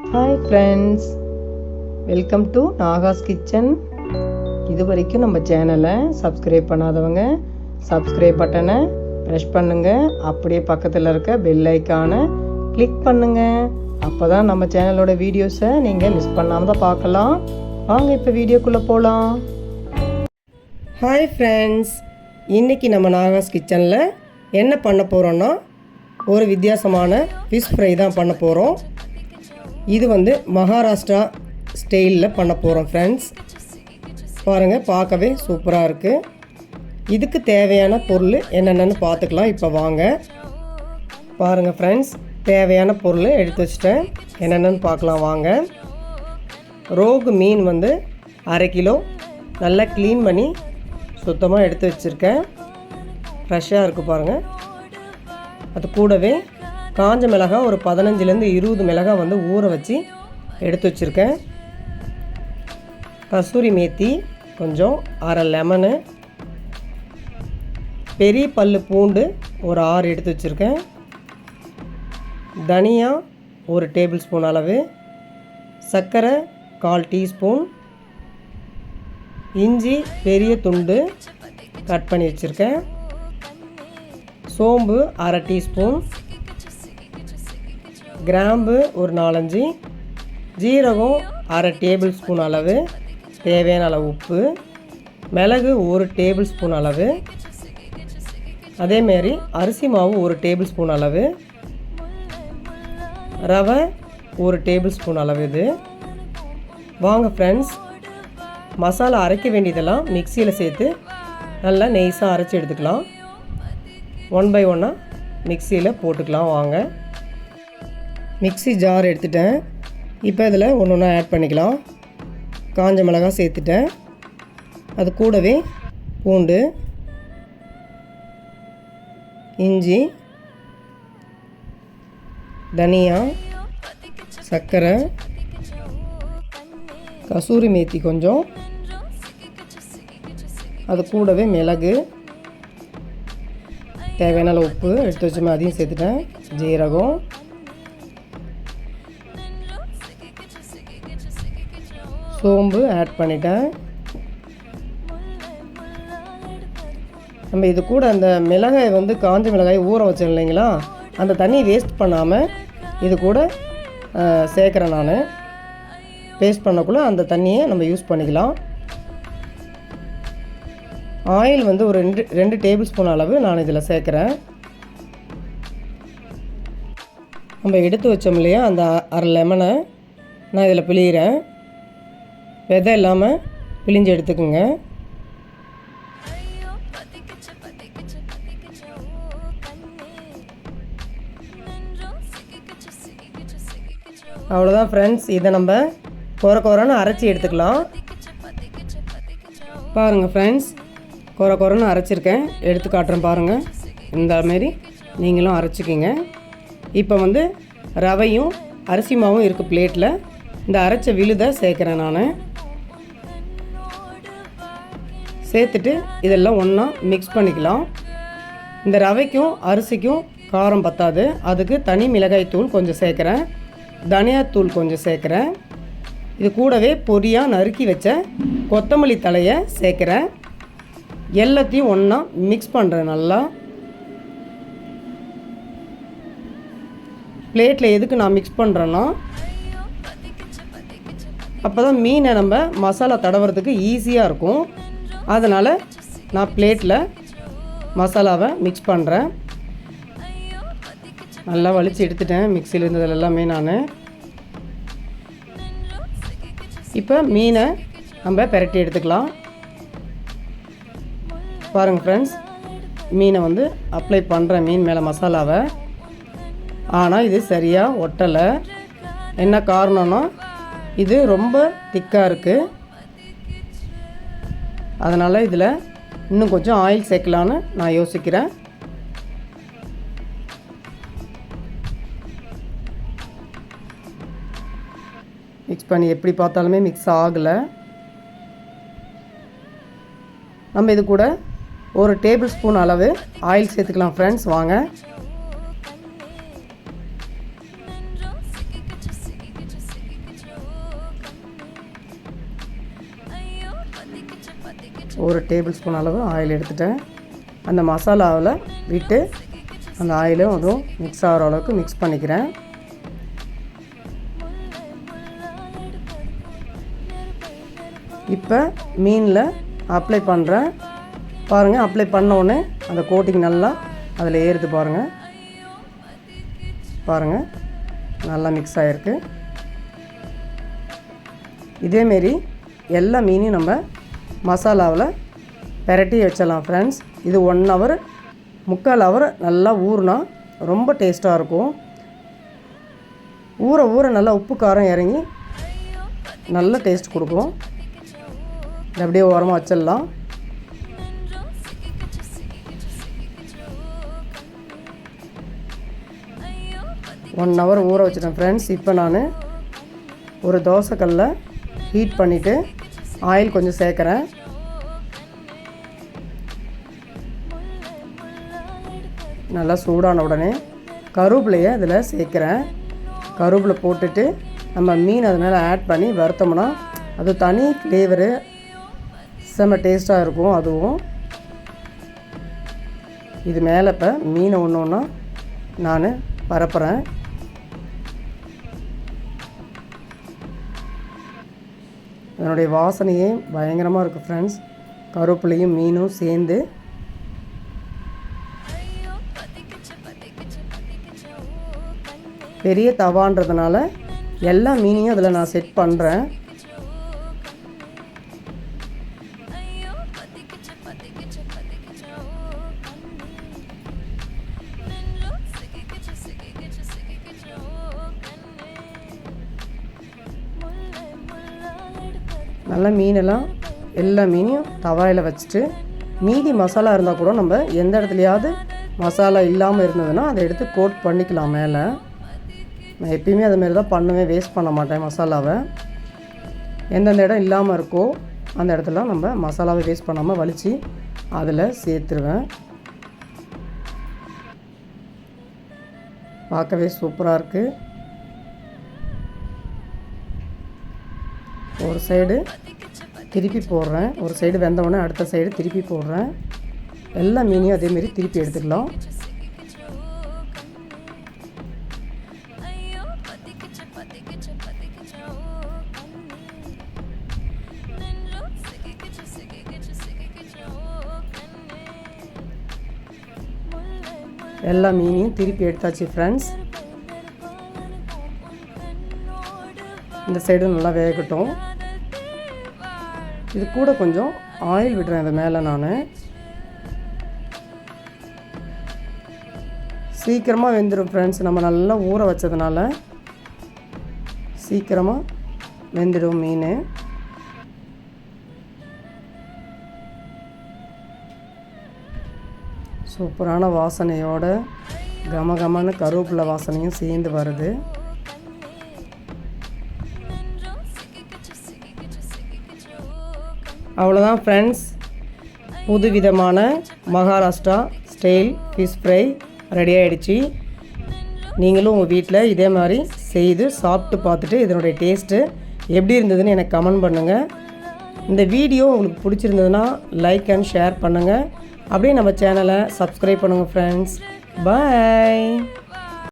Hi friends welcome to Naga's kitchen இது வரைக்கும் நம்ம சேனலை சப்ஸ்கிரைப் பண்ணாதவங்க சப்ஸ்கிரைப் பட்டனை ப்ரெஷ் பண்ணுங்கள் அப்படியே பக்கத்தில் இருக்க பெல் ஐக்கானை கிளிக் பண்ணுங்கள் அப்போ தான் நம்ம சேனலோட வீடியோஸை நீங்கள் மிஸ் பண்ணாமல் தான் பார்க்கலாம். வாங்க இப்போ வீடியோக்குள்ளே போகலாம் ஹாய் ஃப்ரெண்ட்ஸ் இன்றைக்கி நம்ம நாகாஸ் கிச்சனில் என்ன பண்ண போகிறோன்னா ஒரு வித்தியாசமான ஃபிஷ் ஃப்ரை தான் பண்ண போகிறோம் இது வந்து மகாராஷ்டிரா ஸ்டைலில் பண்ண போகிறோம் ஃப்ரெண்ட்ஸ் பாருங்கள் பார்க்கவே சூப்பராக இருக்குது இதுக்கு தேவையான பொருள் என்னென்னு பார்த்துக்கலாம். இப்போ வாங்க. பாருங்கள் ஃப்ரெண்ட்ஸ் தேவையான பொருள் எடுத்து வச்சிட்டேன். என்னென்னு பார்க்கலாம் வாங்க. ரோகு மீன் வந்து அரை கிலோ. நல்லா க்ளீன் பண்ணி சுத்தமாக எடுத்து வச்சுருக்கேன். ஃப்ரெஷ்ஷாக இருக்குது பாருங்கள் அது கூடவே காஞ்ச மிளகாய் ஒரு பதினஞ்சுலேருந்து இருபது மிளகாய் வந்து ஊற வச்சு எடுத்து வச்சுருக்கேன். கசூரி மேத்தி கொஞ்சம் அரை லெமனு பெரிய பல் பூண்டு ஒரு ஆறு எடுத்து வச்சுருக்கேன். தனியா ஒரு டேபிள் ஸ்பூன் அளவு சர்க்கரை கால் டீஸ்பூன் இஞ்சி பெரிய துண்டு கட் பண்ணி வச்சுருக்கேன். சோம்பு அரை டீஸ்பூன் கிராம்பு ஒரு நாலஞ்சு ஜீரகம் அரை டேபிள் ஸ்பூன் அளவு தேவையான அளவு உப்பு மிளகு ஒரு டேபிள் ஸ்பூன் அளவு அதேமாரி அரிசி மாவு ஒரு டேபிள் ஸ்பூன் அளவு ரவை ஒரு டேபிள் ஸ்பூன் அளவு இது. வாங்க ஃப்ரெண்ட்ஸ் மசாலா அரைக்க வேண்டியதெல்லாம் மிக்சியில் சேர்த்து நல்லா நெய்ஸாக அரைச்சி எடுத்துக்கலாம். ஒன் பை ஒன்னாக மிக்சியில் போட்டுக்கலாம் வாங்க. மிக்ஸி ஜார் எடுத்துட்டேன். இப்போ இதில் ஒன்று ஒன்றா ஆட் பண்ணிக்கலாம். காஞ்ச மிளகாய் சேர்த்துட்டேன். அது கூடவே பூண்டு இஞ்சி தனியா சர்க்கரை கசூரி மேத்தி கொஞ்சம். அது கூடவே மிளகு தேவையான உப்பு எடுத்து வச்சுமே அதையும் சேர்த்துட்டேன். ஜீரகம். சோம்பு ஆட் பண்ணிட்டேன். நம்ம இது கூட அந்த மிளகாய் வந்து காஞ்ச மிளகாய் ஊற வச்சோம் இல்லைங்களா? அந்த தண்ணியை வேஸ்ட் பண்ணாமல் இது கூட சேர்க்குறேன் நான். பேஸ்ட் பண்ணக்குள்ளே அந்த தண்ணியை நம்ம யூஸ் பண்ணிக்கலாம். ஆயில் வந்து ஒரு ரெண்டு ரெண்டு டேபிள் ஸ்பூன் அளவு நான் இதில் சேர்க்குறேன். நம்ம எடுத்து வச்சோம் இல்லையா? அந்த அரை லெமனை நான் இதில் பிழிகிறேன் விதை இல்லாமல் பிழிஞ்சு எடுத்துக்கோங்க. அவ்வளோதான் ஃப்ரெண்ட்ஸ் இதை நம்ம குற குறன்னு அரைச்சி எடுத்துக்கலாம். பாருங்கள் ஃப்ரெண்ட்ஸ் குற குறன்னு அரைச்சிருக்கேன். எடுத்து காட்டுறேன் பாருங்கள் இந்த மாரி நீங்களும் அரைச்சிக்கிங்க. இப்போ வந்து ரவையும் அரிசி மாவும் இருக்குது பிளேட்டில் இந்த அரைச்ச விழுதை சேர்க்குறேன் நான். சேர்த்துட்டு இதெல்லாம் ஒன்றா மிக்ஸ் பண்ணிக்கலாம். இந்த ரவைக்கும் அரிசிக்கும் காரம் பத்தாது. அதுக்கு தனி மிளகாய் தூள் கொஞ்சம் சேர்க்குறேன். தனியாத்தூள் கொஞ்சம் சேர்க்குறேன். இது கூடவே பொடியாக நறுக்கி வச்ச கொத்தமல்லி தலையை சேர்க்குறேன். எல்லாத்தையும் ஒன்றா மிக்ஸ் பண்ணுறேன் நல்லா. பிளேட்டில் எதுக்கு நான் மிக்ஸ் பண்ணுறேன்னா அப்போ தான் மீனை நம்ம மசாலா தடவுறதுக்கு ஈஸியாக இருக்கும். அதனால் நான் பிளேட்டில் மசாலாவை மிக்ஸ் பண்ணுறேன் நல்லா வலித்து எடுத்துட்டேன். மிக்சியில் இருந்ததில் எல்லாமே நான். இப்போ மீனை நம்ம பெரட்டி எடுத்துக்கலாம். பாருங்கள் ஃப்ரெண்ட்ஸ் மீனை வந்து அப்ளை பண்ணுறேன் மீன் மேலே மசாலாவை. ஆனால் இது சரியாக ஒட்டலை. என்ன காரணம்னா இது ரொம்ப திக்காக இருக்குது அதனால் இதில் இன்னும் கொஞ்சம் ஆயில் சேர்க்கலான்னு நான் யோசிக்கிறேன். மிக்ஸ் பண்ணி எப்படி பார்த்தாலுமே மிக்ஸ் ஆகலை. நம்ம இது கூட ஒரு டேபிள் ஸ்பூன் அளவு ஆயில் சேர்த்துக்கலாம் ஃப்ரெண்ட்ஸ் வாங்க. ஒரு டேபிள் ஸ்பூன் அளவு ஆயில் எடுத்துட்டேன். அந்த மசாலாவில் விட்டு அந்த ஆயிலும் அதுவும் மிக்ஸ் ஆகிற அளவுக்கு மிக்ஸ் பண்ணிக்கிறேன். இப்போ மீனில் அப்ளை பண்ணுறேன் பாருங்கள் அப்ளை பண்ண உடனே அந்த கோட்டிங் நல்லா அதில் ஏறுது பாருங்கள் பாருங்கள் நல்லா மிக்ஸ் ஆகிருக்கு இதேமாரி எல்லா மீனையும் நம்ம மசாலாவில் பெரட்டி வச்சிடலாம் ஃப்ரெண்ட்ஸ் இது ஒன் ஹவர் முக்கால் ஹவர் நல்லா ஊறினா ரொம்ப டேஸ்ட்டாக இருக்கும். ஊற ஊற நல்லா உப்பு காரம் இறங்கி நல்ல டேஸ்ட் கொடுக்கும். அப்படியே ஓரமாக வச்சிடலாம். ஒன் ஹவர் ஊற வச்சிட்டேன் ஃப்ரெண்ட்ஸ் இப்போ நான் ஒரு தோசைக்கல்ல ஹீட் பண்ணிவிட்டு ஆயில் கொஞ்சம் சேர்க்குறேன். நல்லா சூடான உடனே கருவேப்பிலையை இதில் சேர்க்குறேன். கருவேப்பிலை போட்டுட்டு நம்ம மீன் அது மேலே ஆட் பண்ணி வறுத்தோம்னா அது தனி ஃப்ளேவரு செம்ம டேஸ்ட்டாக இருக்கும் அதுவும். இது மேலே இப்போ மீனை ஒன்று ஒன்றா நான் பரப்புகிறேன் இதனுடைய வாசனையே பயங்கரமாக இருக்குது ஃப்ரெண்ட்ஸ் கருவேப்பிலையும் மீனும் சேர்ந்து. பெரிய தவான்றதுனால எல்லா மீனையும் அதில் நான் செட் பண்ணுறேன் நல்லா மீனெல்லாம் எல்லா மீனையும் தவாயில் வச்சுட்டு மீதி மசாலா இருந்தால் கூட நம்ம எந்த இடத்துலையாவது மசாலா இல்லாமல் இருந்ததுன்னா அதை எடுத்து கோட் பண்ணிக்கலாம் மேலே. நான் எப்பயுமே அதுமாரி தான் பண்ணுவேன் வேஸ்ட் பண்ண மாட்டேன் மசாலாவை. எந்தெந்த இடம் இல்லாமல் இருக்கோ அந்த இடத்துல நம்ம மசாலாவை வேஸ்ட் பண்ணாமல் வலித்து அதில் சேர்த்துருவேன். பார்க்கவே சூப்பராக இருக்குது ஒரு சைடு திருப்பி போடுறேன். ஒரு சைடு வெந்தவொடனே அடுத்த சைடு திருப்பி போடுறேன். எல்லா மீனையும் அதேமாரி திருப்பி எடுத்துக்கலாம். எல்லா மீனையும் திருப்பி எடுத்தாச்சு ஃப்ரெண்ட்ஸ் இந்த சைடு நல்லா வேகட்டும். இது கூட கொஞ்சம் ஆயில் விடுறேன் அது மேலே நான். சீக்கிரமாக வெந்துடும் ஃப்ரெண்ட்ஸ் நம்ம நல்லா ஊற வச்சதுனால சீக்கிரமாக வெந்துடும் மீன். சூப்பரான வாசனையோட கம கமன்னு கருவேப்பிலை வாசனையும் சேர்ந்து வருது. அவ்வளோதான் ஃப்ரெண்ட்ஸ் புது விதமான Maharashtra style fish fry ready ஆகிடுச்சு நீங்களும் உங்கள் வீட்டில் இதே மாதிரி செய்து சாப்பிட்டு பார்த்துட்டு இதனுடைய டேஸ்ட்டு எப்படி இருந்ததுன்னு எனக்கு கமெண்ட் பண்ணுங்கள் இந்த வீடியோ உங்களுக்கு பிடிச்சிருந்ததுன்னா லைக் அண்ட் ஷேர் பண்ணுங்கள் அப்படியே நம்ம சேனலை சப்ஸ்கிரைப் பண்ணுங்கள் ஃப்ரெண்ட்ஸ் பாய்